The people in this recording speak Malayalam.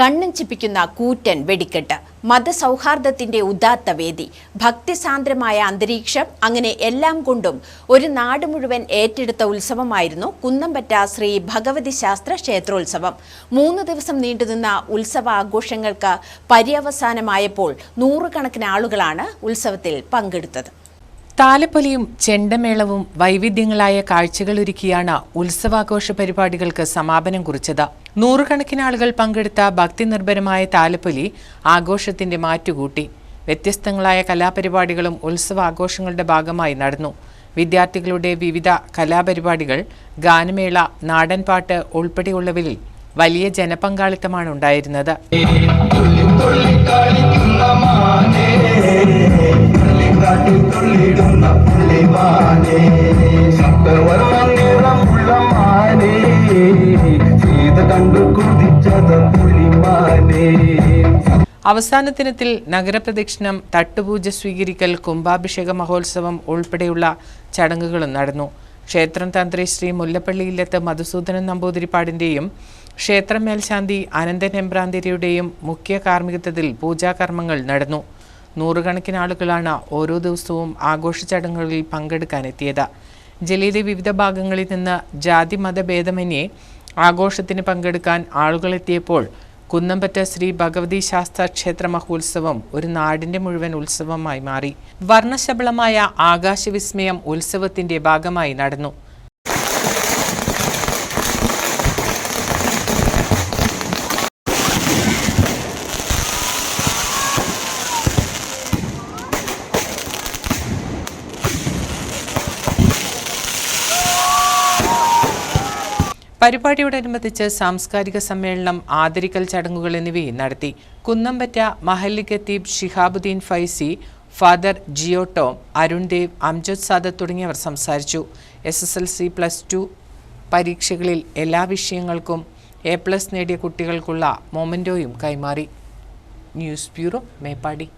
കണ്ണഞ്ചിപ്പിക്കുന്ന കൂറ്റൻ വെടിക്കെട്ട്. മതസൗഹാർദ്ദത്തിന്റെ ഉദാത്ത വേദി. ഭക്തിസാന്ദ്രമായ അന്തരീക്ഷം അങ്ങനെ എല്ലാം കൊണ്ടും ഒരു നാട് മുഴുവൻ ഏറ്റെടുത്ത ഉത്സവമായിരുന്നു കുന്നമ്പറ്റ ശ്രീ ഭഗവതി ശാസ്ത്ര ക്ഷേത്രോത്സവം. മൂന്ന് ദിവസം നീണ്ടുനിന്ന ഉത്സവ ആഘോഷങ്ങൾക്ക് പര്യവസാനമായപ്പോൾ നൂറുകണക്കിന് ആളുകളാണ് ഉത്സവത്തിൽ പങ്കെടുത്തത്. താലപ്പൊലിയും ചെണ്ടമേളവും വൈവിധ്യങ്ങളായ കാഴ്ചകളൊരുക്കിയാണ് ഉത്സവാഘോഷ പരിപാടികൾക്ക് സമാപനം കുറിച്ചത്. നൂറുകണക്കിന് ആളുകൾ പങ്കെടുത്ത ഭക്തി നിർഭരമായ താലപ്പൊലി ആഘോഷത്തിന്റെ മാറ്റുകൂട്ടി. വ്യത്യസ്തങ്ങളായ കലാപരിപാടികളും ഉത്സവാഘോഷങ്ങളുടെ ഭാഗമായി നടന്നു. വിദ്യാർത്ഥികളുടെ വിവിധ കലാപരിപാടികൾ ഗാനമേള നാടൻപാട്ട് ഉൾപ്പെടെയുള്ളവരിൽ വലിയ ജനപങ്കാളിത്തമാണ് ഉണ്ടായിരുന്നത്. അവസാന ദിനത്തിൽ നഗരപ്രദക്ഷിണം തട്ടുപൂജ സ്വീകരിക്കൽ കുംഭാഭിഷേക മഹോത്സവം ഉൾപ്പെടെയുള്ള ചടങ്ങുകളും നടന്നു. ക്ഷേത്രം തന്ത്രി ശ്രീ മുല്ലപ്പള്ളിയിലെത്ത് മധുസൂദനൻ നമ്പൂതിരിപ്പാടിന്റെയും ക്ഷേത്രം മേൽശാന്തി അനന്തൻ എമ്പ്രാന്തിരിയുടെയും മുഖ്യ കാർമ്മികത്വത്തിൽ പൂജാകർമ്മങ്ങൾ നടന്നു. നൂറുകണക്കിന് ആളുകളാണ് ഓരോ ദിവസവും ആഘോഷ ചടങ്ങുകളിൽ പങ്കെടുക്കാനെത്തിയത്. ജില്ലയിലെ വിവിധ ഭാഗങ്ങളിൽ നിന്ന് ജാതി മതഭേദമന്യേ ആഘോഷത്തിന് പങ്കെടുക്കാൻ ആളുകളെത്തിയപ്പോൾ കുന്നമ്പറ്റ ശ്രീ ഭഗവതി ശാസ്ത്ര ക്ഷേത്ര മഹോത്സവം ഒരു നാടിന്റെ മുഴുവൻ ഉത്സവമായി മാറി. വർണശബളമായ ആകാശവിസ്മയം ഉത്സവത്തിന്റെ ഭാഗമായി നടന്നു. പരിപാടിയോടനുബന്ധിച്ച് സാംസ്കാരിക സമ്മേളനം ആദരിക്കൽ ചടങ്ങുകൾ എന്നിവയും നടത്തി. കുന്നമ്പറ്റ മഹല്ലി ഖത്തീബ് ഷിഹാബുദ്ദീൻ ഫൈസി ഫാദർ ജിയോട്ടോ അരുൺ ദേവ് അംജദ് സാദത്ത് തുടങ്ങിയവർ സംസാരിച്ചു. S S L C plus two പരീക്ഷകളിൽ എല്ലാ വിഷയങ്ങൾക്കും എ പ്ലസ് നേടിയ കുട്ടികൾക്കുള്ള മൊമെന്റോയും കൈമാറി. News bureau Meppadi.